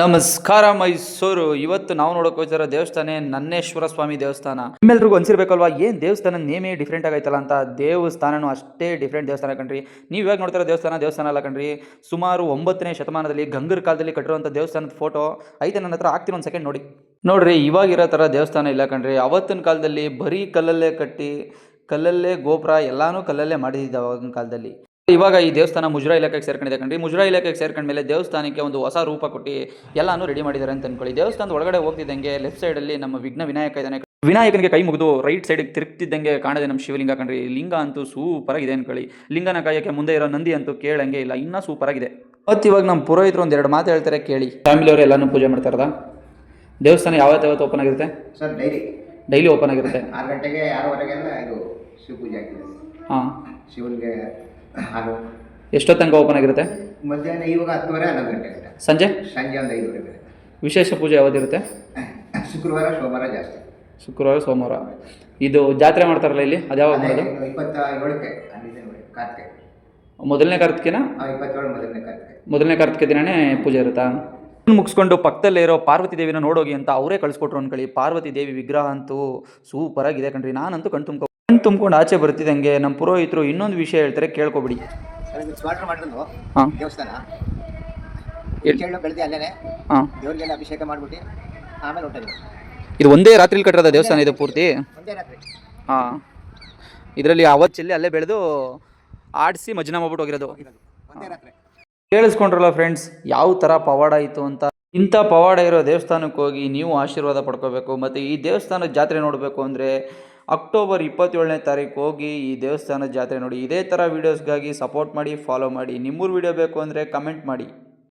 ನಮಸ್ಕಾರ ಮೈಸೂರು. ಇವತ್ತು ನಾವು ನೋಡೋಕೆ ಹೋಗ್ತಿರೋ ದೇವಸ್ಥಾನ ನನ್ನೇಶ್ವರ ಸ್ವಾಮಿ ದೇವಸ್ಥಾನ. ನಿಮ್ಮೆಲ್ರಿಗೂ ಅನ್ಸಿರ್ಬೇಕಲ್ವಾ ಏನ್ ದೇವಸ್ಥಾನ ನೇಮೇ ಡಿಫ್ರೆಂಟ್ ಆಗೈತಲ್ಲ ಅಂತ? ದೇವಸ್ಥಾನನು ಅಷ್ಟೇ ಡಿಫ್ರೆಂಟ್ ದೇವಸ್ಥಾನ ಕಣ್ರಿ. ನೀವು ಇವಾಗ ನೋಡ್ತಿರೋ ದೇವಸ್ಥಾನ ದೇವಸ್ಥಾನ ಅಲ್ಲ ಕಣ್ರಿ. ಸುಮಾರು ಒಂಬತ್ತನೇ ಶತಮಾನದಲ್ಲಿ ಗಂಗರ ಕಾಲದಲ್ಲಿ ಕಟ್ಟಿರುವಂತ ದೇವಸ್ಥಾನದ ಫೋಟೋ ಐತೆ ನನ್ನ ಹತ್ರ ಆಗ್ತೀನಿ ಒಂದು ಸೆಕೆಂಡ್ ನೋಡಿ. ನೋಡ್ರಿ ಇವಾಗಿರೋ ಥರ ದೇವಸ್ಥಾನ ಇಲ್ಲ ಕಣ್ರಿ. ಅವತ್ತಿನ ಕಾಲದಲ್ಲಿ ಬರೀ ಕಲ್ಲಲ್ಲೇ ಕಟ್ಟಿ, ಕಲ್ಲಲ್ಲೇ ಗೋಪುರ, ಎಲ್ಲಾನು ಕಲ್ಲಲ್ಲೇ ಮಾಡಿದ್ದಿದ್ದ ಅವಾಗಿನ ಕಾಲದಲ್ಲಿ. ಇವಾಗ ಈ ದೇವಸ್ಥಾನ ಮುಜರಾ ಇಲಾಖೆಗೆ ಸೇರ್ಕೊಂಡಿದೆ ಕಣ್ರಿ. ಮುಜರಾ ಇಲಾಖೆಗೆ ಸೇರ್ಕೊಂಡ ಮೇಲೆ ದೇವಸ್ಥಾನಕ್ಕೆ ಒಂದು ಹೊಸ ರೂಪ ಕೊಟ್ಟು ಎಲ್ಲಾನು ರೆಡಿ ಮಾಡಿದ್ದಾರೆ ಅಂತ ಅನ್ಕೊಳ್ಳಿ. ದೇವಸ್ಥಾನದ ಒಳಗಡೆ ಹೋಗ್ತಿದ್ದಂಗೆ ಲೆಫ್ಟ್ ಸೈಡಲ್ಲಿ ನಮ್ಮ ವಿಘ್ನ ವಿನಾಯಕ ಇದ್ದಾನೆ ವಿನಾಯಕನಿಗೆ ಕೈ ಮುಗಿದು ರೈಟ್ ಸೈಡಿಗೆ ತಿರುಗ್ತಿದ್ದಂಗೆ ಕಾಣದೆ ನಮ್ಮ ಶಿವಲಿಂಗ ಕಣ್ರಿ. ಲಿಂಗ ಅಂತೂ ಸೂಪರ್ ಆಗಿದೆ ಅನ್ಕೊಳ್ಳಿ. ಲಿಂಗನ ಕಾಯಕ್ಕೆ ಮುಂದೆ ಇರೋ ನಂದಿ ಅಂತೂ ಕೇಳಂಗೆ ಇಲ್ಲ ಇನ್ನೂ ಸೂಪರ್ ಆಗಿದೆ. ಮತ್ತು ಇವಾಗ ನಮ್ಮ ಪುರೋಹಿತರು ಒಂದೆರಡು ಮಾತು ಹೇಳ್ತಾರೆ ಕೇಳಿ. ಫ್ಯಾಮಿಲಿಯವರು ಎಲ್ಲಾನು ಪೂಜೆ ಮಾಡ್ತಾರದ? ದೇವಸ್ಥಾನ ಯಾವತ್ತು ಯಾವತ್ತು ಓಪನ್ ಆಗಿರುತ್ತೆ? ಸರ್ ಡೈಲಿ ಡೈಲಿ ಓಪನ್ ಆಗಿರುತ್ತೆ. ಆರು ಗಂಟೆಗೆ ಆರೂವರೆಗೆಲ್ಲ ಇದು ಶಿವ ಪೂಜೆ ಆಗ್ತದೆ. ಹಾಂ. ಶಿವನಿಗೆ ಎಷ್ಟೊತ್ತು ತನಕ ಓಪನ್ ಆಗಿರುತ್ತೆ? ಮಧ್ಯಾಹ್ನ ಇವಾಗ ಹತ್ತುವರೆ ಹನ್ನೊಂದು ಗಂಟೆ ಸಂಜೆ? ಸಂಜೆ ಒಂದು ಐದುವರೆಗೆ ವಿಶೇಷ ಪೂಜೆ ಯಾವ್ದಿರುತ್ತೆ? ಶುಕ್ರವಾರ ಸೋಮವಾರ ಜಾಸ್ತಿ. ಶುಕ್ರವಾರ ಸೋಮವಾರ. ಇದು ಜಾತ್ರೆ ಮಾಡ್ತಾರಲ್ಲ ಇಲ್ಲಿ? ಅದು ಯಾವಾಗ ಮಾಡೋದು? ಇನ್ನು ಇಪ್ಪತ್ತ ಏಳಕ್ಕೆ ಅಲ್ಲಿದೆ ನೋಡಿ ಕಾರ್ತಿಕೆ. ಮೊದಲನೇ ಕಾರ್ತಿಕೆನ? ಆ ಇಪ್ಪತ್ತೇಳು ಮೊದಲನೇ ಕಾರ್ತಿಕ. ಮೊದಲನೇ ಕಾರ್ತಿಕೆ ದಿನನೇ ಪೂಜೆ ಇರುತ್ತಾ? ಮುಗಿಸ್ಕೊಂಡು ಪಕ್ಕದಲ್ಲೇ ಇರೋ ಪಾರ್ವತಿ ದೇವಿನ ನೋಡೋಗಿ ಅಂತ ಅವರೇ ಕಳಿಸ್ಕೊಟ್ರು ಅನ್ಕೊಳ್ಳಿ. ಪಾರ್ವತಿ ದೇವಿ ವಿಗ್ರಹ ಅಂತೂ ಸೂಪರ್ ಆಗಿದೆ ಕಣ್ರಿ. ನಾನಂತೂ ಕಣ್ ಕಣ್ ತುಂಬ್ಕೊಂಡು ಆಚೆ ಬರ್ತಿದ್ದಂಗೆ ನಮ್ಮ ಪುರೋಹಿತರು ಇನ್ನೊಂದು ವಿಷಯ ಹೇಳ್ತಾರೆ ಕೇಳ್ಕೊಬಿಡಿ. ಸ್ವಾಟ್ರ್ ಹಾಂ. ದೇವಸ್ಥಾನ? ಅಲ್ಲೇನೆ ಹಾಂ. ದೇವರಿಗೆಲ್ಲ ಅಭಿಷೇಕ ಮಾಡ್ಬಿಟ್ಟು ಆಮೇಲೆ ಇದು ಒಂದೇ ರಾತ್ರಿಲಿ ಕಟ್ಟಿರೋದ ದೇವಸ್ಥಾನ ಇದು ಪೂರ್ತಿ? ಒಂದೇ ರಾತ್ರಿ. ಹಾಂ. ಇದರಲ್ಲಿ ಅವಚ್ಚಲ್ಲಿ ಚೆಲ್ಲಿ ಅಲ್ಲೇ ಬೆಳೆದು ಆಡಿಸಿ ಮಜ್ಜನ ಮಾಡ್ಬಿಟ್ಟು ಹೋಗಿರೋದು. ಹೋಗಿರೋದು. ಒಂದೇ ರಾತ್ರಿ. ಕೇಳಿಸ್ಕೊಂಡ್ರಲ್ಲ ಫ್ರೆಂಡ್ಸ್ ಯಾವ ಥರ ಪವಾಡ ಇತ್ತು ಅಂತ. ಇಂಥ ಪವಾಡ ಇರೋ ದೇವಸ್ಥಾನಕ್ಕೆ ಹೋಗಿ ನೀವು ಆಶೀರ್ವಾದ ಪಡ್ಕೋಬೇಕು ಮತ್ತು ಈ ದೇವಸ್ಥಾನದ ಜಾತ್ರೆ ನೋಡಬೇಕು ಅಂದರೆ ಅಕ್ಟೋಬರ್ ಇಪ್ಪತ್ತೇಳನೇ ತಾರೀಕು ಹೋಗಿ ಈ ದೇವಸ್ಥಾನದ ಜಾತ್ರೆ ನೋಡಿ. ಇದೇ ಥರ ವೀಡಿಯೋಸ್ಗಾಗಿ ಸಪೋರ್ಟ್ ಮಾಡಿ ಫಾಲೋ ಮಾಡಿ. ನಿಮ್ಮೂರು ವೀಡಿಯೋ ಬೇಕು ಅಂದರೆ ಕಮೆಂಟ್ ಮಾಡಿ.